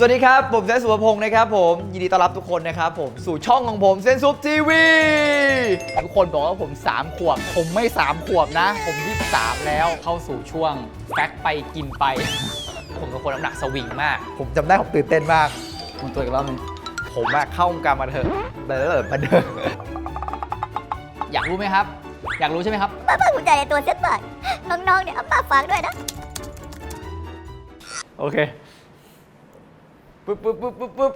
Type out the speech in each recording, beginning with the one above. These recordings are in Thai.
สวัสดีครับ ผมเซนสุภพงศ์นะครับผม ยินดีต้อนรับทุกคนนะครับผม สู่ช่องของผมเซนซุปทีวีทุกคนบอกว่าผม 3 ขวบ ผมไม่ 3 ขวบนะ ผม 23 แล้วเข้าสู่ช่วงแฟกไปกินไป ผมเป็นคนน้ำหนักสวิงมาก ผมจำได้ผมตื่นเต้นมากมันตัวอีกรอบนึงผมอะเข้าวงการมาเถอะเบลอมาเดินอยากรู้ไหมครับ อยากรู้ใช่ไหมครับ ป้าภาคภูมิใจในตัวเซตบาทน้องๆเนี่ยเอาป้าฝากด้วยนะ โอเค ปึ๊บปึ๊บปึ๊บปึ๊บปึ๊บ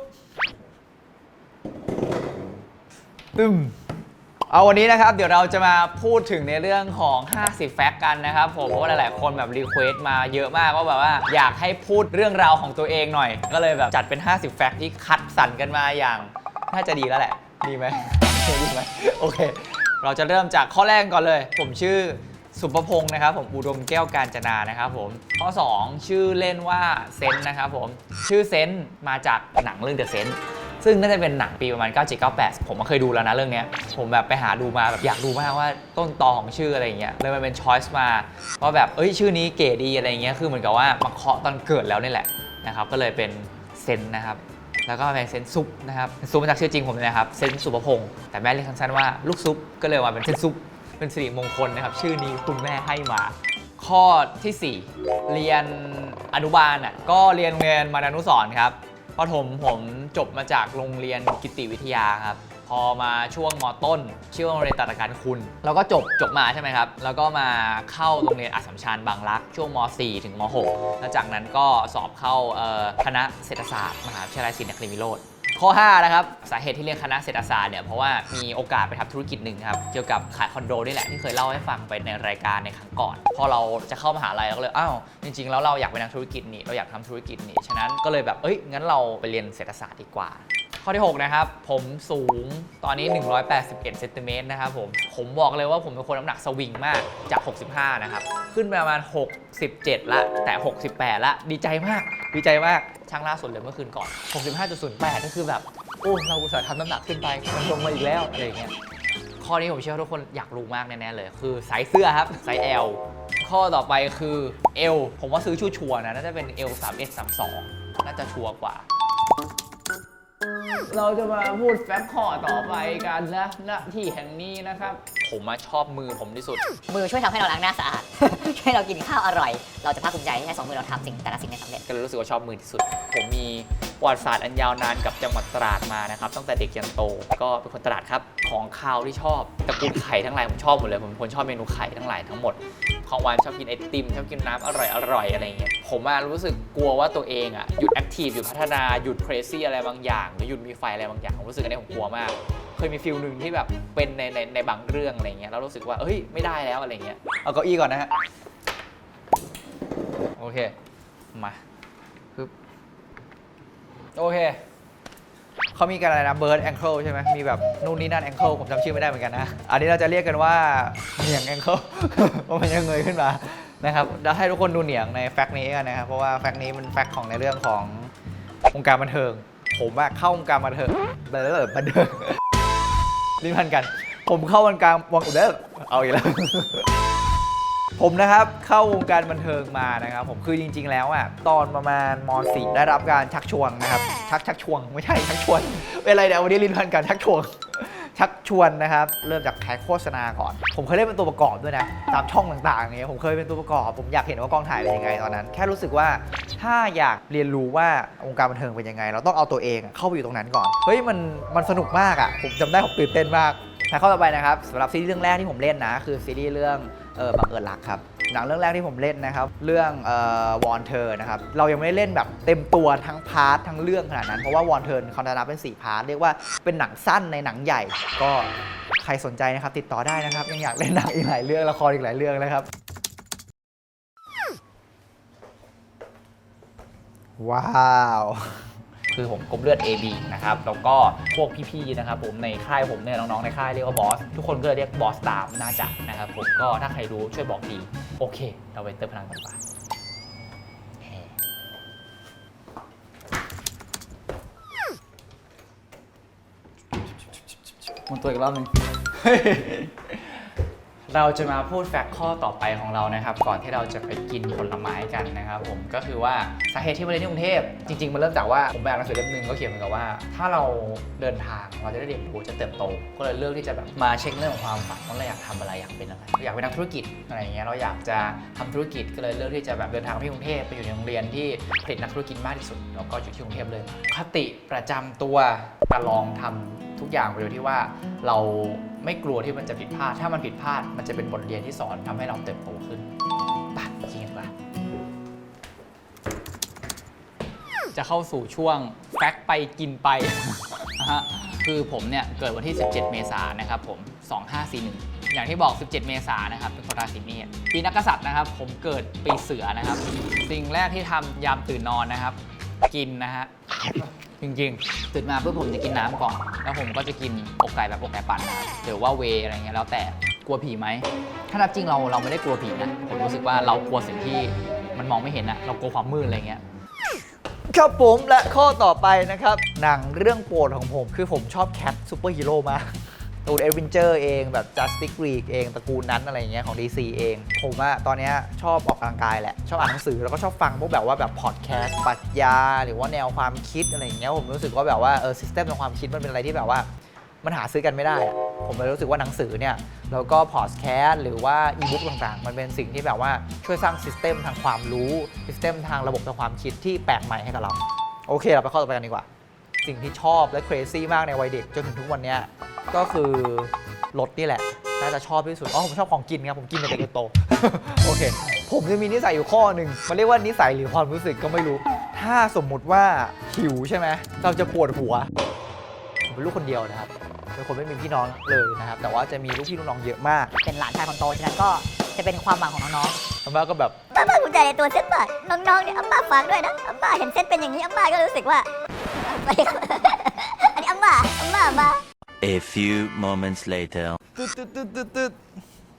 ตึมเอาวันนี้นะครับเดี๋ยวเราจะมาพูดถึงในเรื่องของ 50 แฟกต์กันนะครับผมเพราะว่าหลายๆ คนแบบรีเควสต์มาเยอะมากว่าแบบว่าอยากให้พูดเรื่องราวของตัวเองหน่อย ก็เลยแบบจัดเป็น 50 แฟกต์ที่คัดสรรกันมาอย่าง น่าจะดีแล้วแหละ ดีไหมดีไหมโอเค เราจะเริ่มจากข้อแรกก่อนเลย ผมชื่อ สุภพงศ์นะครับผมอุดมแก้วการจนานะครับผมข้อ 2 ชื่อเล่นว่าเซนนะครับผมชื่อเซนมาจากหนังเรื่องเดอะเซนต์ซึ่งน่าจะเป็นหนังปีประมาณ 9798 ผมก็เคยดูแล้วนะเรื่องนี้ ผมแบบไปหาดูมาแบบอยากดูมากว่าต้นตอของชื่ออะไรอย่างเงี้ยเลยมันเป็นช้อยส์มาว่าแบบเอ้ยชื่อนี้เก๋ดีอะไรอย่างเงี้ยคือเหมือนกับว่ามาเคาะตอนเกิดแล้วนี่แหละนะครับก็เลยเป็นเซนนะครับแล้วก็เป็นเซนซุปนะครับซุปมาจากชื่อจริงผมเลยนะครับเซนสุภพงศ์แต่แม่เรียกสั้นๆว่าลูกซุปก็เลยมาเป็นเซนซุป เป็นสิริมงคลนะครับ ชื่อนี้คุณแม่ให้มา ข้อทีสี่ 4 เรียนอนุบาลอะก็เรียนโรงเรียนมานานุสรณ์ครับประถมผมจบมาจากโรงเรียนกิติวิทยาครับ พอมาช่วงมต้น ชื่อว่าโรงเรียนตาการคุณ แล้วก็จบจบมาใช่ไหมครับ แล้วก็มาเข้าโรงเรียนอัสสัมชัญบางรัก ช่วงม .4 ถึงม .6 แล้วจากนั้นก็สอบเข้าคณะเศรษฐศาสตร์ มหาวิทยาลัยศรีนครินทรวิโรธ ข้อ 5 นะครับ สาเหตุที่เรียนคณะเศรษฐศาสตร์เนี่ยเพราะว่ามีโอกาสไปทำธุรกิจหนึ่งครับ เกี่ยวกับขายคอนโดนี่แหละที่เคยเล่าให้ฟังไปในรายการในครั้งก่อน พอเราจะเข้ามหาลัยเราก็เลยอ้าวจริง ๆ แล้วเราอยากเป็นนักธุรกิจนี่เราอยากทำธุรกิจนี่ฉะนั้นก็เลยแบบเอ้ยงั้นเราไปเรียนเศรษฐศาสตร์ดีกว่า ข้อที่ 6 นะครับ ผมสูงตอนนี้ 181เซนติเมตรนะครับผมผมบอกเลยว่าผมเป็นคนน้ำหนักสวิงมากจาก 65 นะครับ ขึ้นไปประมาณ 67 ละ แต่ 68 ละ ดีใจมาก ดีใจมากช่างล่าสุดเลยเมื่อคืนก่อน 65.08 ก็คือแบบ โอ้เราอุตส่าห์ทำน้ำหนักขึ้นไปมันลงมาอีกแล้วอะไรอย่างเงี้ยข้อนี้ผมเชื่อว่าทุกคนอยากรู้มากแน่ๆเลย คือไซส์เสื้อครับไซส์ L ข้อต่อไปคือเอลผมว่าซื้อชัวร์ๆนะน่าจะเป็น L 3 S 32น่าจะชัวร์กว่า เราจะมาพูดแฟกต์ข้อต่อไปกันนะณที่แห่งนี้นะครับ ผมมาชอบมือผมที่สุด มือช่วยทำให้เราล้างหน้าสะอาดช่วยให้เรากินข้าวอร่อย เราจะภาคภูมิใจที่ใช้สองมือเราทำสิ่งแต่ละสิ่งให้สำเร็จ ก็เลยรู้สึกว่าชอบมือที่สุด ผมมีประวัติศาสตร์อันยาวนานกับจังหวัดตราดมานะครับ ตั้งแต่เด็กยันโต ก็เป็นคนตราดครับ ของข้าวที่ชอบตระกูลไข่ทั้งหลายผมชอบหมดเลย ผมเป็นคนชอบเมนูไข่ทั้งหลายทั้งหมด ของหวานชอบกินไอติมชอบกินน้ำอร่อยอร่อยอะไรเงี้ยผมอะรู้สึกกลัวว่าตัวเองอะหยุดแอคทีฟหยุดพัฒนาหยุดเครซี่อะไรบางอย่างหรือหยุดมีไฟอะไรบางอย่างผมรู้สึกอันนี้ผมกลัวมาก เคยมีฟิลหนึ่งที่แบบเป็นในในในบางเรื่องอะไรเงี้ยแล้วรู้สึกว่าเฮ้ยไม่ได้แล้วอะไรเงี้ยเอาเก้าอี้ก่อนนะฮะโอเคมาปึ๊บโอเค เขามีกันอะไรนะเบิร์ดแองเคิลใช่ไหมมีแบบนู่นนี่นั่นแองเคิลผมจำชื่อไม่ได้เหมือนกันนะ อันนี้เราจะเรียกกันว่าเหนียงแองเคิลเพราะมันยังเงยขึ้นมานะครับเดี๋ยวให้ทุกคนดูเหนียงในแฟกต์นี้กันนะครับเพราะว่าแฟกต์นี้มันแฟกต์ของในเรื่องของวงการบันเทิง ผมอะเข้าวงการบันเทิงเบลอบันเทิงลิ้นพันกัน ผมเข้าวงการวงเด้อเอาอีกแล้ว ผมนะครับเข้าวงการบันเทิงมานะครับผมคือจริง ๆ แล้วอะตอนประมาณม .4 ได้รับการชักชวนนะครับชักชักชวนไม่ใช่ชักชวนเป็นอะไรเดี๋ยววันนี้ลินพันกันชักชวนชักชวนนะครับ เริ่มจากแคสโฆษณาก่อน ผมเคยเล่นเป็นตัวประกอบด้วยนะ ตามช่องต่างๆเนี่ยผมเคยเป็นตัวประกอบ ผมอยากเห็นว่ากองถ่ายเป็นยังไงตอนนั้น แค่รู้สึกว่าถ้าอยากเรียนรู้ว่าวงการบันเทิงเป็นยังไง เราต้องเอาตัวเองเข้าไปอยู่ตรงนั้นก่อน เฮ้ยมันมันสนุกมากอะ ผมจำได้ผมตื่นเต้นมากแต่ข้อต่อไปนะครับสำหรับซีรีส์เรื่องแรกที่ผมเล่นนะ คือซีรีส์เรื่อง เออบังเอิญรักครับ หนังเรื่องแรกที่ผมเล่นนะครับ เรื่องเอ่อวอนเทอร์นะครับ เรายังไม่ได้เล่นแบบเต็มตัวทั้งพาร์ททั้งเรื่องขนาดนั้น เพราะว่าวอนเทอร์เขาจะนับเป็น 4 พาร์ท เรียกว่าเป็นหนังสั้นในหนังใหญ่ ก็ใครสนใจนะครับ ติดต่อได้นะครับ ยังอยากเล่นหนังอีกหลายเรื่อง ละครอีกหลายเรื่องนะครับ ว้าว คือผมกรุ๊ปเลือด AB นะครับแล้วก็พวกพี่ๆนะครับผมในค่ายผมเนี่ยน้องๆในค่ายเรียกว่าบอสทุกคนก็เลยเรียกบอสตามน่าจะนะครับผมก็ถ้าใครรู้ช่วยบอกทีโอเค เราไปเติมพลังกันดีกว่าเฮ้หมุนตัวอีกรอบหนึง เราจะมาพูดแฟกต์ข้อต่อไปของเรานะครับ ก่อนที่เราจะไปกินผลไม้กันนะครับผมก็คือว่าสาเหตุที่มาเรียนที่กรุงเทพจริงๆมันเริ่มจากว่าผมไปอ่านหนังสือเล่มหนึงก็เขียนเหมือนกับว่า ถ้าเราเดินทางเราจะได้เรียนรู้จะเติบโต ก็เลยเลือกที่จะแบบมาเช็คเรื่องของความฝันว่าเราอยากทำอะไรอยากเป็นอะไรอยากเป็นนักธุรกิจอะไรอย่างเงี้ยเราอยากจะทำธุรกิจก็เลยเลือกที่จะแบบเดินทางไปที่กรุงเทพไปอยู่ในโรงเรียนที่ผลิตนักธุรกิจมากที่สุดแล้วก็อยู่ที่กรุงเทพเลยคติประจำตัวจะลองทำ ทุกอย่างไปโดยที่ว่าเราไม่กลัวที่มันจะผิดพลาด ถ้ามันผิดพลาดมันจะเป็นบทเรียนที่สอนทำให้เราเติบโตขึ้นไปกินกันดีกว่าจะเข้าสู่ช่วงแฟกไปกินไปนะฮะคือผมเนี่ยเกิดวันที่ 17 เมษายนนะครับผม 2541 อย่างที่บอก 17 เมษายนนะครับเป็นคนราศีเมษปีนักกษัตริย์นะครับ ผมเกิดปีเสือนะครับ สิ่งแรกที่ทำยามตื่นนอนนะครับ กินนะฮะ จริงๆตื่นมาเพื่อผมจะกินน้ำก่อน แล้วผมก็จะกินอกไก่แบบอกไก่ปั่นนะหรือว่าเวย์อะไรเงี้ยแล้วแต่กลัวผีไหม ถ้านับจริงเราเราไม่ได้กลัวผีนะ ผมรู้สึกว่าเรากลัวสิ่งที่มันมองไม่เห็นนะเรากลัวความมืดอะไรเงี้ยครับผมและข้อต่อไปนะครับ หนังเรื่องโปรดของผม คือผมชอบแคทซูเปอร์ฮีโร่มาก ตูนเอวินเจอร์เองแบบ Justice League เองตระกูลนั้นอะไรเงี้ยของ DC เอง ผมอะตอนเนี้ยชอบออกกำลังกายแหละ ชอบอ่านหนังสือ แล้วก็ชอบฟังพวกแบบว่าแบบพอดแคสต์ปรัชญา หรือว่าแนวความคิดอะไรเงี้ยผมรู้สึกว่าแบบว่าเออซิสเต็มของความคิดมันเป็นอะไรที่แบบว่า มันหาซื้อกันไม่ได้อะผมเลยรู้สึกว่าหนังสือเนี่ยแล้วก็พอดแคสต์หรือว่าอีบุ๊กต่างๆ มันเป็นสิ่งที่แบบว่าช่วยสร้างซิสเต็มทางความรู้ซิสเต็มทางระบบทางความคิดที่แปลกใหม่ให้กับเราโอเคเราไปข้อต่อไปกันดีกว่า สิ่งที่ชอบและ crazy มากในวัยเด็กจนถึงทุกวันเนี้ยก็คือรถนี่แหละ น่าจะชอบที่สุด อ๋อ ผมชอบของกินครับ ผมกินมาแต่เด็กจนโต โอเค ผมจะมีนิสัยอยู่ข้อหนึ่งมันเรียกว่านิสัยหรือความรู้สึกก็ไม่รู้ ถ้าสมมุติว่าหิวใช่ไหม เราจะปวดหัว ผมเป็นลูกคนเดียวนะครับ เป็นคนไม่มีพี่น้องเลยนะครับ แต่ว่าจะมีลูกพี่ลูกน้องเยอะมาก เป็นหลานชายคนโต ฉะนั้นก็จะเป็นความหวังของน้องอาม่าก็แบบ ๆป้าป้าภูมิใจในตัวเซตป่ะน้องๆเนี่ยอาม่าฟังด้วยนะอาม่าเห็นเซตเป็นอย่างนี้อาม่าก็รู้สึกว่าอันนี้อาม่าอาม่ามา A few moments later. ตึ๊ดตึ๊ดตึ๊ดตึ๊ดตึ๊ด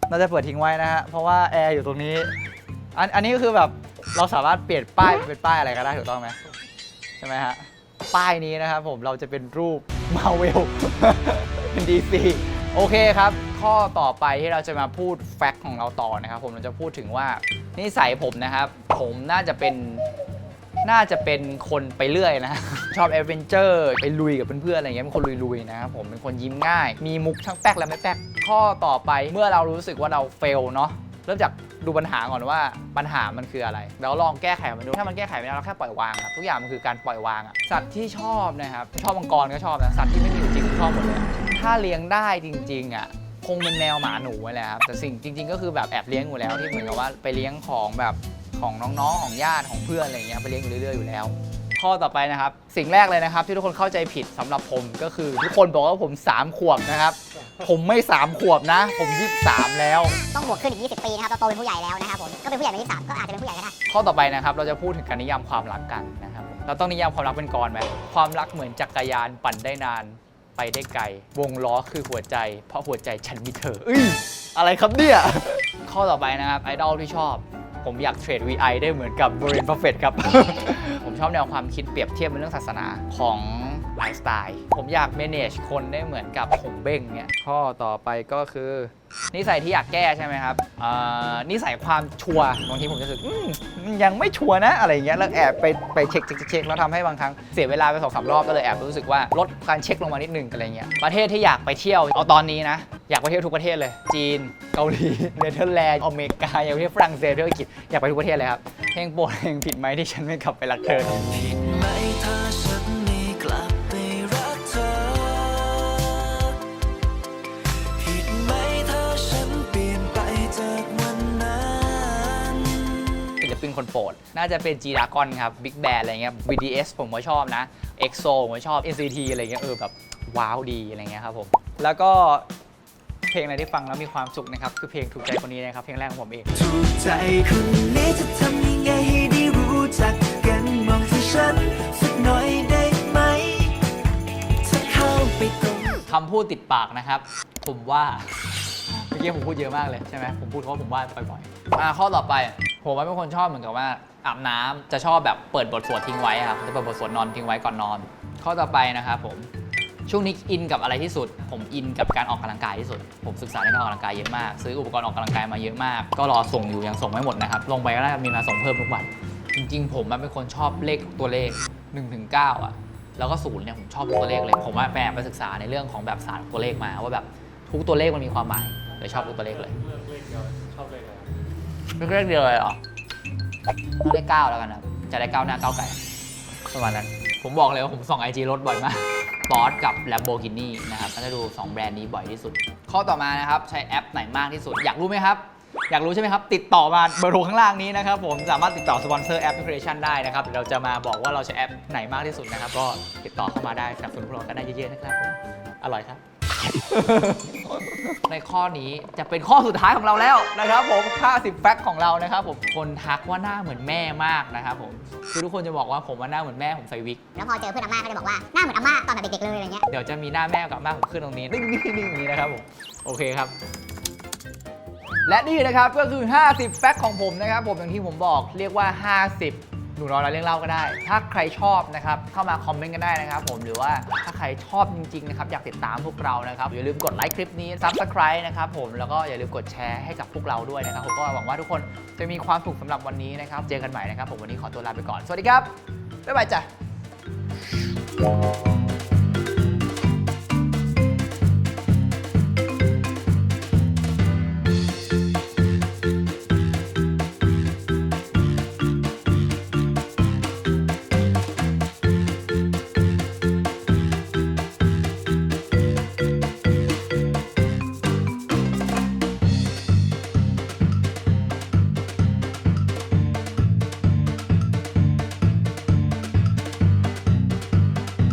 เราจะเปิดทิ้งไว้นะฮะ เพราะว่าแอร์อยู่ตรงนี้ อันอันนี้ก็คือแบบเราสามารถเปลี่ยนป้ายเป็นป้ายอะไรก็ได้ถูกต้องไหมใช่ไหมฮะ ป้ายนี้นะครับผมเราจะเป็นรูปมาเวลเป็นดีซี โอเคครับ ข้อต่อไปที่เราจะมาพูดแฟกต์ของเราต่อนะครับ ผมเราจะพูดถึงว่านิสัยผมนะครับ ผมน่าจะเป็นน่าจะเป็นคนไปเรื่อยนะ ชอบแอดเวนเจอร์ไปลุยกับเพื่อนๆอะไรเงี้ยเป็นคนลุยๆนะครับผมเป็นคนยิ้มง่าย มีมุกทั้งแป๊กและไม่แป๊กข้อต่อไปเมื่อเรารู้สึกว่าเราเฟลเนาะเริ่มจากดูปัญหาก่อนว่าปัญหามันคืออะไร แล้วลองแก้ไขมันดู ถ้ามันแก้ไขไม่ได้เราแค่ปล่อยวางครับทุกอย่างมันคือการปล่อยวางอะสัตว์ที่ชอบนะครับชอบมังกรก็ชอบนะสัตว์ที่ไม่มีอยู่จริงก็ชอบหมดเลย ถ้าเลี้ยงได้จริง ๆอะคงเป็นแมวหมาหนูไว้แหละครับแต่สิ่งจริง ๆ ก็คือแบบแอบเลี้ยงอยู่แล้วที่เหมือนกับว่าไปเลี้ยงของแบบของน้องๆของญาติของเพื่อนอะไรอย่างเงี้ยไปเลี้ยงอยู่เรื่อยๆอยู่แล้ว ข้อต่อไปนะครับ สิ่งแรกเลยนะครับ ที่ทุกคนเข้าใจผิดสำหรับผมก็คือ ทุกคนบอกว่าผม 3 ขวบนะครับ ผมไม่ 3 ขวบนะ ผม23แล้ว ต้องบวกขึ้นอีก 20 ปีนะครับเราโตเป็นผู้ใหญ่แล้วนะครับผมก็เป็นผู้ใหญ่เป็น23ก็อาจจะเป็นผู้ใหญ่ก็ได้ข้อต่อไปนะครับเราจะพูดถึงการนิยามความรักกันนะครับเราต้องนิยามความรักเป็นกรไหมความรักเหมือนจักรยานปั่นได้นาน ไปได้ไกล วงล้อคือหัวใจ เพราะหัวใจฉันมีเธอเอ้ยอะไรครับเนี่ย ข้อต่อไปนะครับไอดอลที่ชอบ ผมอยากเทรด VI ได้เหมือนกับบริเวนบัฟเฟตครับ ผมชอบแนวความคิดเปรียบเทียบเป็นเรื่องศาสนาของ ไลฟ์สไตล์ ผมอยาก manage คนได้เหมือนกับหงเบ้งเนี่ยข้อต่อไปก็คือ นิสัยที่อยากแก้ใช่ไหมครับอ่านิสัยความชัวบางทีผมจะรู้สึกยังไม่ชัวนะอะไรเงี้ยแล้วแอบไปไปเช็คเช็คเช็คแล้วทำให้บางครั้งเสียเวลาไปสองสามรอบก็เลยแอบรู้สึกว่าลดการเช็คลงมานิดนึงอะไรเงี้ยประเทศที่อยากไปเที่ยวเอาตอนนี้นะอยากไปเที่ยวทุกประเทศเลย จีน เกาหลีเนเธอร์แลนด์อเมริกาอยากไปเที่ยวฝรั่งเศสเที่ยวอังกฤษอยากไปทุกประเทศเลยครับเพลงโปรดเพลงผิดไหมที่ฉันไม่กลับไปรักเธอ ปินคนโปรด น่าจะเป็นจีดากอนครับ Big Bang อะไรเงี้ย BTS ผมก็ชอบนะ EXO ผมก็ชอบ NCT อะไรเงี้ยเออแบบว้าวดีอะไรเงี้ยครับผม แล้วก็เพลงอะไรที่ฟังแล้วมีความสุขนะครับ คือเพลงถูกใจคนนี้นะครับ เพลงแรกของผมเองถูกใจคนนี้จะทำยังไงให้ได้รู้จักกันมองที่ฉันสักหน่อยได้ไหมถ้าเข้าไปตรงคำพูดติดปากนะครับ ผมว่าเมื่อกี้ผมพูดเยอะมากเลยใช่ไหมผมพูดเพราะผมว่าบ่อยๆอ่าข้อต่อไป ผมว่าเป็นคนชอบเหมือนกับว่าอาบน้ำจะชอบแบบเปิดบทสวดทิ้งไว้ครับจะเปิดบทสวดนอนทิ้งไว้ก่อนนอน ข้อต่อไปนะครับผมช่วงนี้อินกับอะไรที่สุด ผมอินกับการออกกำลังกายที่สุด ผมศึกษาในการออกกำลังกายเยอะมาก ซื้ออุปกรณ์ออกกำลังกายมาเยอะมาก ก็รอส่งอยู่ยังส่งไม่หมดนะครับ ลงไปก็ได้มีมาส่งเพิ่มทุกวัน จริง ๆ ผมเป็นคนชอบเลขตัวเลข1ถึง9อะ แล้วก็ศูนย์เนี่ยผมชอบตัวเลขเลย ผมว่าแปไปศึกษาในเรื่องของแบบศาสตร์ตัวเลขมาว่าแบบทุกตัวเลขมันมีความหมายเลยชอบทุกตัวเลขเลย ไม่เลขเดียวเลยเหรอเอาเลขเก้าแล้วกันนะจะได้เก้าหน้าเก้าไก่ประมาณนั้น ผมบอกเลยว่าผมส่องไอจีรถบ่อยมากบอสกับ Lamborghini นะครับก็จะดู 2 แบรนด์นี้บ่อยที่สุด ข้อต่อมานะครับ ใช้แอปไหนมากที่สุด อยากรู้ไหมครับ อยากรู้ใช่ไหมครับ ติดต่อมาเบอร์โทรข้างล่างนี้นะครับผมสามารถติดต่อสปอนเซอร์แอปพลิเคชันได้นะครับเดี๋ยวเราจะมาบอกว่าเราใช้แอปไหนมากที่สุดนะครับ ก็ติดต่อเข้ามาได้สนับสนุนพวกเรากันได้เยอะๆนะครับผมอร่อยครับ ในข้อนี้จะเป็นข้อสุดท้ายของเราแล้วนะครับผม 50 แฟกต์ของเรานะครับผม คนทักว่าหน้าเหมือนแม่มากนะครับผม คือทุกคนจะบอกว่าผมว่าหน้าเหมือนแม่ผมใส่วิก แล้วพอเจอเพื่อนอาม่าก็จะบอกว่าหน้าเหมือนอาม่าตอนแบบเด็กๆเลยอะไรเงี้ย เดี๋ยวจะมีหน้าแม่กับหน้าผมขึ้นตรงนี้นิ่งๆนิ่งๆอย่างนี้นะครับผม โอเคครับ และนี่นะครับก็คือ 50 แฟกต์ของผมนะครับผมอย่างที่ผมบอกเรียกว่า 50 หนูน้อยร้อยเรื่องเล่าก็ได้ ถ้าใครชอบนะครับ เข้ามาคอมเมนต์กันได้นะครับผม หรือว่าถ้าใครชอบจริงๆนะครับ อยากติดตามพวกเรานะครับ อย่าลืมกดไลค์คลิปนี้ Subscribe นะครับผม แล้วก็อย่าลืมกดแชร์ให้กับพวกเราด้วยนะครับ ผมก็หวังว่าทุกคนจะมีความสุขสำหรับวันนี้นะครับ เจอกันใหม่นะครับ ผมวันนี้ขอตัวลาไปก่อน สวัสดีครับ บ๊ายบายจ้ะ